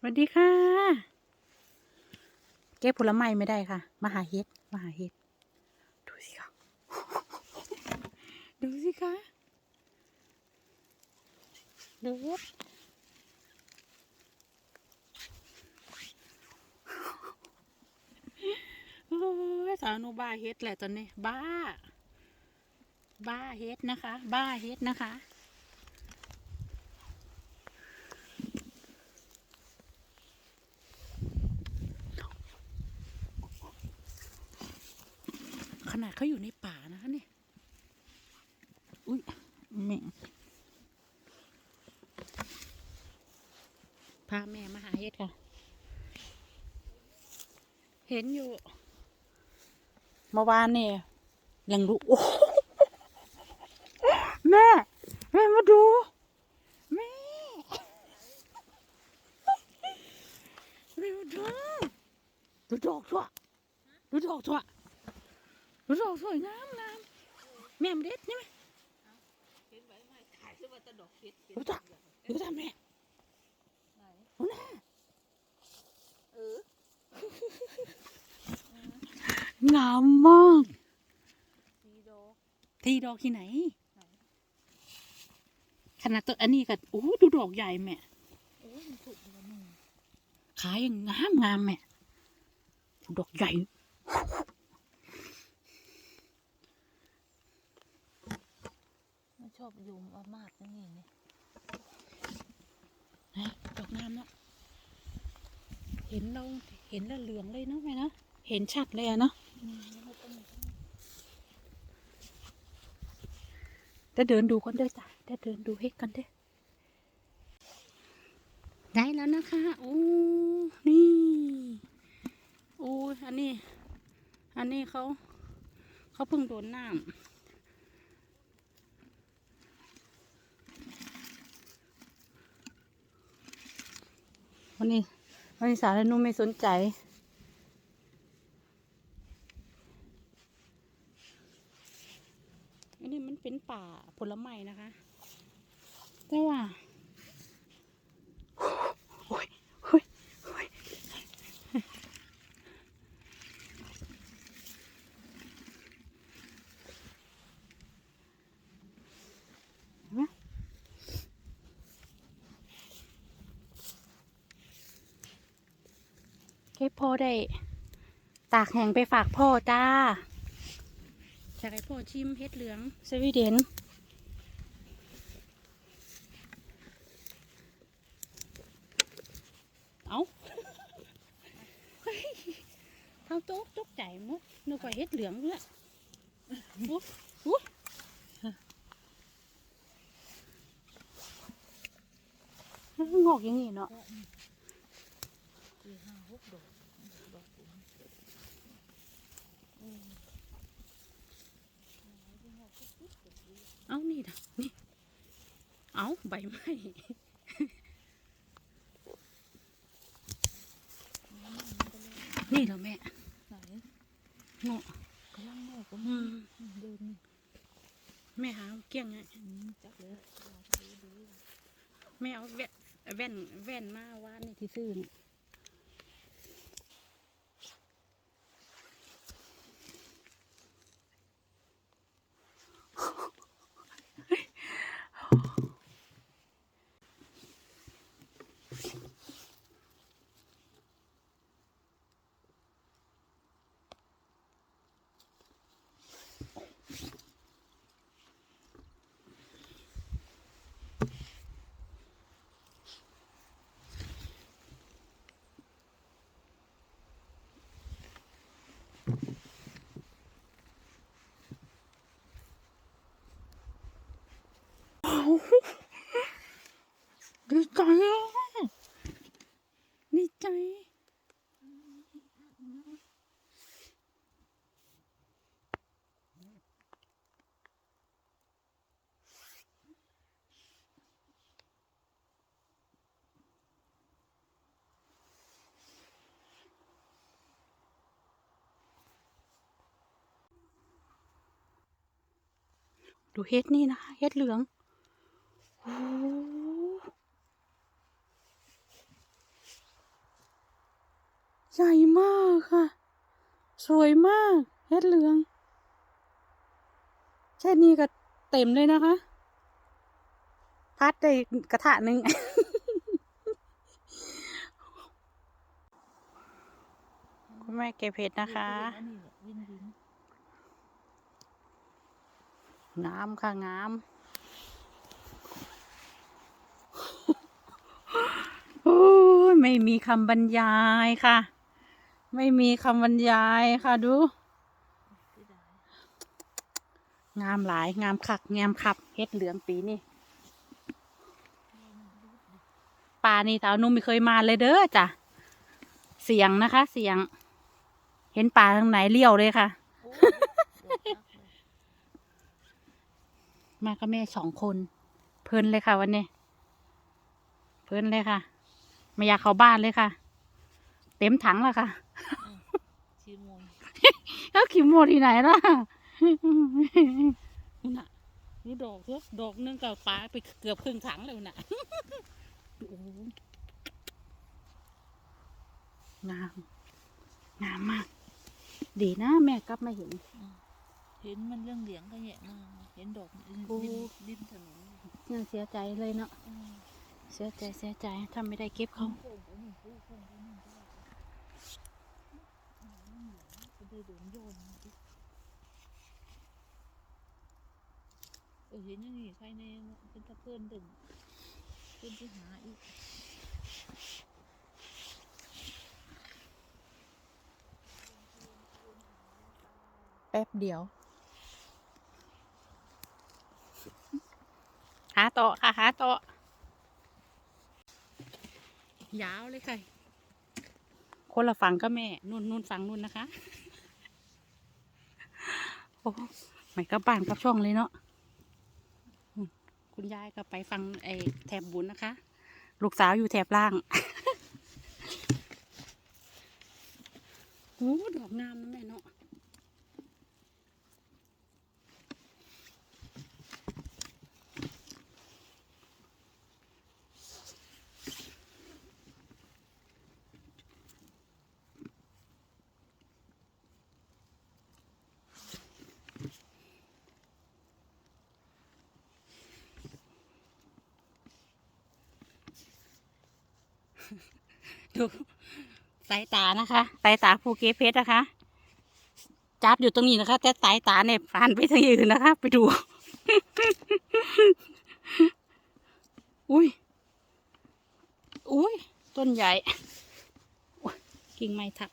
สวัสดีค่ะ เก็บผลไม้ไม่ได้ค่ะ มาหาเห็ดมาหาเห็ด ดูสิค่ะ ดูสิค่ะ ดูโอ้ยสาวนูบ้าเฮ็ดแหละตอนนี้ บ้า บ้าเฮ็ดนะคะ บ้าเฮ็ดนะคะ นาดเขาอยู่ในป่านะคะเนี่ย อุ้ยแม่งพาแม่มาหาเห็ดค่ะ เห็นอยู่ เมื่อวานเนี่ยยังรู้โอ้แม่ แม่มาดูแม่แม่มาดูดูดอกชั่วดูดอกชั่ว ดูดอกสวยงามงามแม่มนเด็ดนี่ไหมเห็นไหมไม่ขายซื้อมาตะดอกเห็ดเห็ดรู้จักรู้จักแม่ไหนโอ้น่าเอองามมากสีดอกทีดอกที่ไหนไหน ขนาดตัวอันนี้ก็โอ้ดูดอกใหญ่แม่โอ้ยมันถูกแล้วหนึ่งขายยังงามงามแม่ดูดอกใหญ่ ไม่ ชอบยุงเอามากนี่นี่นะดอกงามเนาะเห็นเราเห็นแล้วเหลืองเลยเนาะแม่เนาะเห็นชัดเลยอะเนาะอืมแล้วไม่ต้องจะเดินดูกันเด้อจ้ะจะเดินดูเฮ็ดกันเด้อได้แล้วนะคะโอ้นี่โอ้ยอันนี้ อันนี้เขา เขาเพิ่งโดนน้ำ วันนี้วันนี้สารนุ่มไม่สนใจ อันนี้มันเป็นป่าผลไม้นะคะ แต่ว่าโอ้ยโอ้ยโอ้ยเห็นไหม เก็บพ่อได้ ตากแห้งไปฝากพ่อจ้าอยากให้พ่อชิมเฮ็ดเหลืองสวีเดนเอาเฮ้ยทำโต๊ะตกใจหมดนึกว่าเฮ็ดเหลืองด้วยอุ๊ยอุ๊ยงอกอย่างนี้เนาะสี่ หกดอกดอกสูงอืมเอานี่นะนี่ เอาใบไม้นี่เหรอแม่ ไหนเงาะกำลังแม่ก็มีเดินแม่หาเกี้ยงไงจับเลยแม่เอาแว่นแว่นแว่นมาว่านี่ที่ซื้อนี่ดีใจอะดีใจ ดูเฮ็ดนี่นะคะเฮ็ดเหลืองโอ้ใหญ่มากค่ะ สวยมาก เฮ็ดเหลือง แค่นี้ก็เต็มเลยนะคะ พัดได้กระทะหนึ่งคุณแม่เก็บเห็ดนะคะ อันนี้แหละวินวิน งามค่ะงามโอ้ยไม่มีคำบรรยายค่ะ ไม่มีคำบรรยายค่ะดู งามหลายงามคักงามคับเฮ็ดเหลืองปีนี่ป่านี่สาวนุ่มไม่เคยมาเลยเด้อจ้ะเสียงนะคะ เสียง เห็นป่าทางไหนเลี้ยวเลยค่ะ โอ้ยดอกรักเลย มากับแม่สองคน เพลินเลยค่ะวันนี้ เพลินเลยค่ะไม่อยากเข้าบ้านเลยค่ะ เต็มถังแล้วค่ะชีโมนแล้วขิมโมที่ไหนล่ะนี่น่ะดูดอกเถอะดอกนึงกับปลาไปเกือบครึ่งถังเลยน่ะโอ้โหงาม งามมาก ดีนะแม่กลับมาเห็น เห็นมันเรื่องเหลียงก็แยะมากเห็นดอกริมโอ้ ริมริมถนนยังเสียใจเลยเนาะ อืมเสียใจเสียใจถ้าไม่ได้เก็บเขา โค้งไปหนึ่งโค้งโค้งไปหนึ่งก็ได้จะได้โดนโยนมาดิเออเห็นอยังนี้ใครในเป็นตะเพื่อนดึงเพื่อนที่หาอีกแป๊บเดียวาต่อค่ะหาต่อยาวเลยค่ะ คนละฝั่งก็แม่ นุ่นนุ่นฝั่งนุ่นนะคะ โอ้ไม่กับบ้านกับช่องเลยเนาะอืมคุณยายก็ไปฟังไอ้แถบบุญนะคะ ลูกสาวอยู่แถบล่างโอ้ดอกงามนะแม่เนาะ ดูสายตานะคะสายตาภูเก็ตเพชรนะคะ จับอยู่ตรงนี้นะคะ แต่สายตาเนี่ยผ่านไปทางอื่นนะคะ ไปดู อุ้ยอุ้ยต้นใหญ่กิ่งไม้ทับ